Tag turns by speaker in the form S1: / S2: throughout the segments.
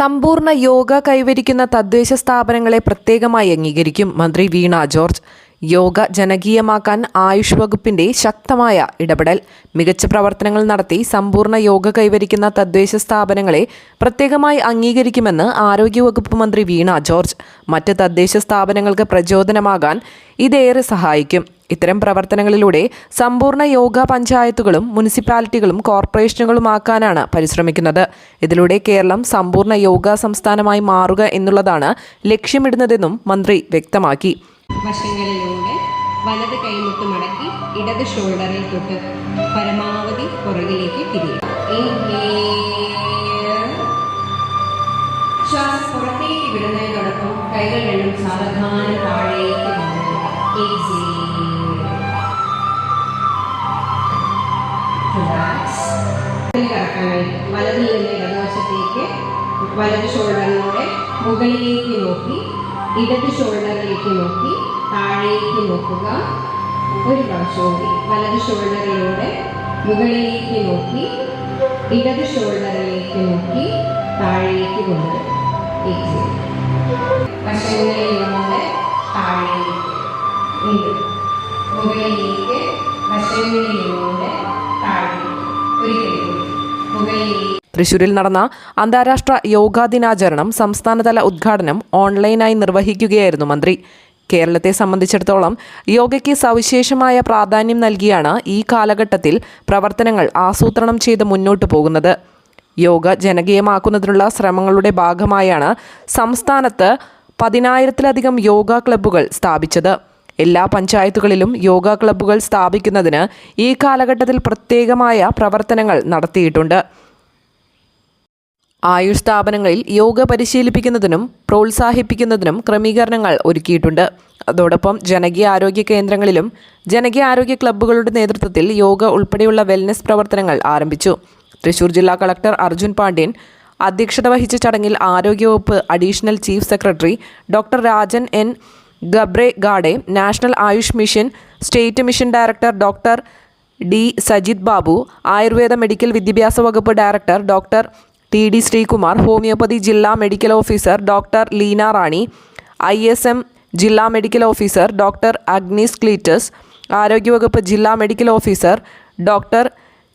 S1: സമ്പൂർണ യോഗ കൈവരിക്കുന്ന തദ്ദേശ സ്ഥാപനങ്ങളെ പ്രത്യേകമായി അംഗീകരിക്കും മന്ത്രി വീണ ജോർജ്. യോഗ ജനകീയമാക്കാൻ ആയുഷ് വകുപ്പിന്റെ ശക്തമായ ഇടപെടൽ. മികച്ച പ്രവർത്തനങ്ങൾ നടത്തി സമ്പൂർണ യോഗ കൈവരിക്കുന്ന തദ്ദേശ സ്ഥാപനങ്ങളെ പ്രത്യേകമായി അംഗീകരിക്കുമെന്ന് ആരോഗ്യവകുപ്പ് മന്ത്രി വീണ ജോർജ്. മറ്റ് തദ്ദേശ സ്ഥാപനങ്ങൾക്ക് പ്രചോദനമാകാൻ ഇതേറെ സഹായിക്കും. ഇത്തരം പ്രവർത്തനങ്ങളിലൂടെ സമ്പൂർണ യോഗ പഞ്ചായത്തുകളും മുനിസിപ്പാലിറ്റികളും കോർപ്പറേഷനുകളുമാക്കാനാണ് പരിശ്രമിക്കുന്നത്. ഇതിലൂടെ കേരളം സമ്പൂർണ യോഗ സംസ്ഥാനമായി മാറുക എന്നുള്ളതാണ് ലക്ഷ്യമിടുന്നതെന്നും മന്ത്രി വ്യക്തമാക്കി.
S2: വലത് കൈമുട്ട് മടക്കി ഇടത് ഷോൾഡറിൽ തൊട്ട് പരമാവധി പുറകിലേക്ക് തിരിയുക. ശ്വാസം പുറത്തേക്ക് വിടുന്നതിനോടൊപ്പം കൈകൾ രണ്ടും സാവധാനം താഴേക്ക് കറക്കാനായിട്ട് വലതിൽ നിന്ന് ഇടതുവശത്തേക്ക് വലത് ഷോൾഡറിലൂടെ മുകളിലേക്ക് നോക്കി ഇടത് ഷോൾഡറിലേക്ക് നോക്കി താഴേക്ക് നോക്കുക. ഒരു പ്രാവശ്യം കൂടി. വലത് ഷോൾഡറിലൂടെ മുകളിലേക്ക് നോക്കി ഇടത് ഷോൾഡറിലേക്ക് നോക്കി താഴേക്ക് കൊണ്ടുവരും. വശങ്ങളിലൂടെ താഴേക്ക് വീണ്ടും മുകളിലേക്ക് വശങ്ങളിലൂടെ താഴേക്ക്
S1: തൃശൂരിൽ നടന്ന അന്താരാഷ്ട്ര യോഗാ ദിനാചരണം സംസ്ഥാനതല ഉദ്ഘാടനം ഓൺലൈനായി നിർവഹിക്കുകയായിരുന്നു മന്ത്രി. കേരളത്തെ സംബന്ധിച്ചിടത്തോളം യോഗയ്ക്ക് സവിശേഷമായ പ്രാധാന്യം നൽകിയാണ് ഈ കാലഘട്ടത്തിൽ പ്രവർത്തനങ്ങൾ ആസൂത്രണം ചെയ്ത് മുന്നോട്ടു പോകുന്നത്. യോഗ ജനകീയമാക്കുന്നതിനുള്ള ശ്രമങ്ങളുടെ ഭാഗമായാണ് സംസ്ഥാനത്ത് പതിനായിരത്തിലധികം യോഗ ക്ലബ്ബുകൾ സ്ഥാപിച്ചത്. എല്ലാ പഞ്ചായത്തുകളിലും യോഗ ക്ലബ്ബുകൾ സ്ഥാപിക്കുന്നതിന് ഈ കാലഘട്ടത്തിൽ പ്രത്യേകമായ പ്രവർത്തനങ്ങൾ നടത്തിയിട്ടുണ്ട്. ആയുഷ് സ്ഥാപനങ്ങളിൽ യോഗ പരിശീലിപ്പിക്കുന്നതിനും പ്രോത്സാഹിപ്പിക്കുന്നതിനും ക്രമീകരണങ്ങൾ ഒരുക്കിയിട്ടുണ്ട്. അതോടൊപ്പം ജനകീയ ആരോഗ്യ കേന്ദ്രങ്ങളിലും ജനകീയ ആരോഗ്യ ക്ലബ്ബുകളുടെ നേതൃത്വത്തിൽ യോഗ ഉൾപ്പെടെയുള്ള വെൽനസ് പ്രവർത്തനങ്ങൾ ആരംഭിച്ചു. തൃശൂർ ജില്ലാ കളക്ടർ അർജുൻ പാണ്ഡ്യൻ അധ്യക്ഷത വഹിച്ച ചടങ്ങിൽ ആരോഗ്യവകുപ്പ് additional chief secretary doctor Rajan N Khobragade national Ayush mission state mission director doctor D Sajith Babu Ayurveda medical വിദ്യാഭ്യാസ വകുപ്പ് director doctor T D Sreekumar homoeopathy ജില്ലാ medical officer doctor Leena Rani I S M ജില്ലാ medical officer doctor Agnes Cleetus ആരോഗ്യവകുപ്പ് ജില്ലാ medical officer doctor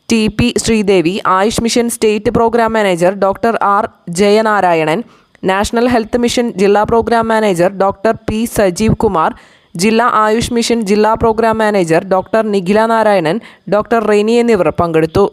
S1: T P Sreedevi Ayush mission state programme manager doctor R Jayanarayanan national health mission ജില്ലാ programme manager doctor P Sajeev Kumar ജില്ലാ Ayush mission ജില്ലാ programme manager doctor Nikhila Narayanan doctor Reni എന്നിവർ പങ്കെടുത്തു.